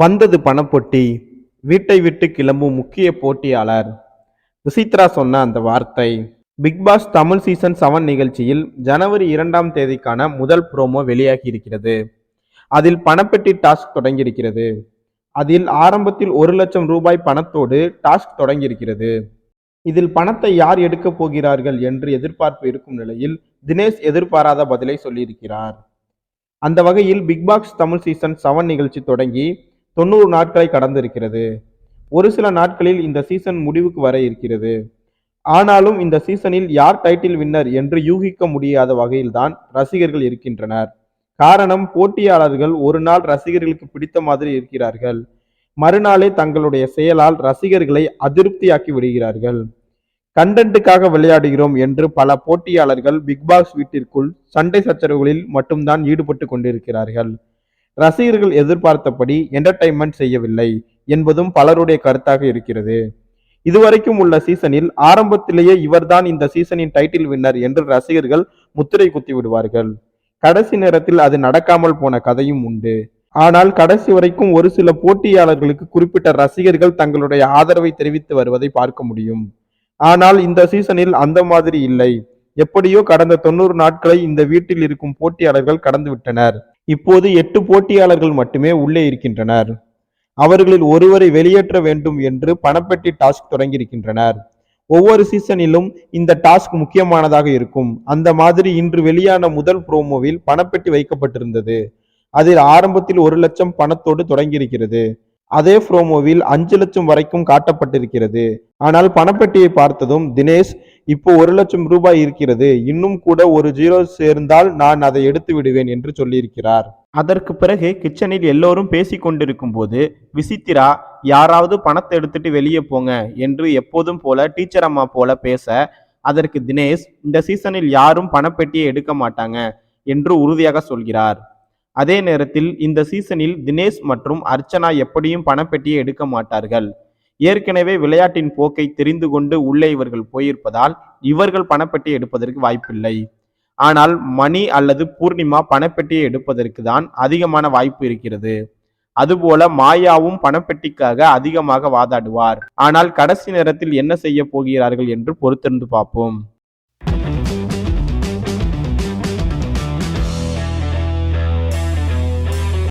வந்தது பணப்பொட்டி வீட்டை விட்டு கிளம்பும் முக்கிய போட்டியாளர். விசித்ரா சொன்ன அந்த வார்த்தை Bigg Boss Tamil season seven நிகழ்ச்சியில் ஜனவரி இரண்டாம் தேதிக்கான முதல் ப்ரோமோ வெளியாகி இருக்கிறது. அதில் பணப்பெட்டி டாஸ்க் தொடங்கியிருக்கிறது. அதில் ஆரம்பத்தில் ஒரு லட்சம் ரூபாய் பணத்தோடு டாஸ்க் தொடங்கியிருக்கிறது. இதில் பணத்தை யார் எடுக்கப் போகிறார்கள் என்று எதிர்பார்ப்பு இருக்கும் நிலையில் தினேஷ் எதிர்பாராத பதிலை சொல்லியிருக்கிறார். அந்த வகையில் Bigg Boss Tamil season seven நிகழ்ச்சி தொடங்கி தொண்ணூறு நாட்களை கடந்திருக்கிறது. ஒரு சில நாட்களில் இந்த சீசன் முடிவுக்கு வர இருக்கிறது. ஆனாலும் இந்த சீசனில் யார் டைட்டில் வின்னர் என்று யூகிக்க முடியாத வகையில்தான் ரசிகர்கள் இருக்கின்றனர். காரணம் போட்டியாளர்கள் ஒரு நாள் ரசிகர்களுக்கு பிடித்த மாதிரி இருக்கிறார்கள். மறுநாளே தங்களுடைய செயலால் ரசிகர்களை அதிருப்தியாக்கி விடுகிறார்கள். கண்டென்ட்டுக்காக விளையாடுகிறோம் என்று பல போட்டியாளர்கள் பிக் பாஸ் வீட்டிற்குள் சண்டை சச்சரவுகளில் மட்டும்தான் ஈடுபட்டு கொண்டிருக்கிறார்கள். ரசிகர்கள் எதிர்பார்த்தபடி என்டர்டைன்மெண்ட் செய்யவில்லை என்பதும் பலருடைய கருத்தாக இருக்கிறது. இதுவரைக்கும் உள்ள சீசனில் ஆரம்பத்திலேயே இவர்தான் இந்த சீசனின் டைட்டில் வின்னர் என்று ரசிகர்கள் முத்திரை குத்தி விடுவார்கள். கடைசி நேரத்தில் அது நடக்காமல் போன கதையும் உண்டு. ஆனால் கடைசி வரைக்கும் ஒரு சில போட்டியாளர்களுக்கு குறிப்பிட்ட ரசிகர்கள் தங்களுடைய ஆதரவை தெரிவித்து வருவதை பார்க்க முடியும். ஆனால் இந்த சீசனில் அந்த மாதிரி இல்லை. எப்படியோ கடந்த தொண்ணூறு நாட்களை இந்த வீட்டில் இருக்கும் போட்டியாளர்கள் கடந்துவிட்டனர் இப்போது எட்டு போட்டியாளர்கள் மட்டுமே உள்ளே இருக்கின்றனர். அவர்களில் ஒருவரை வெளியேற்ற வேண்டும் என்று பணப்பெட்டி டாஸ்க் தொடங்கியிருக்கின்றனர். ஒவ்வொரு சீசனிலும் இந்த டாஸ்க் முக்கியமானதாக இருக்கும். அந்த மாதிரி இன்று வெளியான முதல் ப்ரோமோவில் பணப்பெட்டி வைக்கப்பட்டிருந்தது. அதில் ஆரம்பத்தில் ஒரு லட்சம் பணத்தோடு தொடங்கியிருக்கிறது. அதே ப்ரோமோவில் அஞ்சு லட்சம் வரைக்கும் காட்டப்பட்டிருக்கிறது. ஆனால் பணப்பெட்டியை பார்த்ததும் தினேஷ் இப்போ ஒரு லட்சம் ரூபாய் இருக்கிறது. இன்னும் கூட ஒரு ஜீரோ சேர்ந்தால் நான் அதை எடுத்து விடுவேன் என்று சொல்லியிருக்கிறார். அதற்கு பிறகு கிச்சனில் எல்லோரும் பேசிக் கொண்டிருக்கும் போது விசித்திரா யாராவது பணத்தை எடுத்துட்டு வெளியே போங்க என்று எப்போதும் போல டீச்சர் அம்மா போல பேச அதற்கு தினேஷ் இந்த சீசனில் யாரும் பணப்பெட்டியை எடுக்க மாட்டாங்க என்று உறுதியாக சொல்கிறார். அதே நேரத்தில் இந்த சீசனில் தினேஷ் மற்றும் அர்ச்சனா எப்படியும் பணப்பெட்டியை எடுக்க மாட்டார்கள். ஏற்கனவே விளையாட்டின் போக்கை தெரிந்து கொண்டு உள்ளே இவர்கள் போயிருப்பதால் இவர்கள் பணப்பெட்டியை எடுப்பதற்கு வாய்ப்பில்லை. ஆனால் மணி அல்லது பூர்ணிமா பணப்பெட்டியை எடுப்பதற்கு தான் அதிகமான வாய்ப்பு இருக்கிறது. அதுபோல மாயாவும் பணப்பெட்டிக்காக அதிகமாக வாதாடுவார். ஆனால் கடைசி நேரத்தில் என்ன செய்ய போகிறார்கள் என்று பொறுத்திருந்து பார்ப்போம்.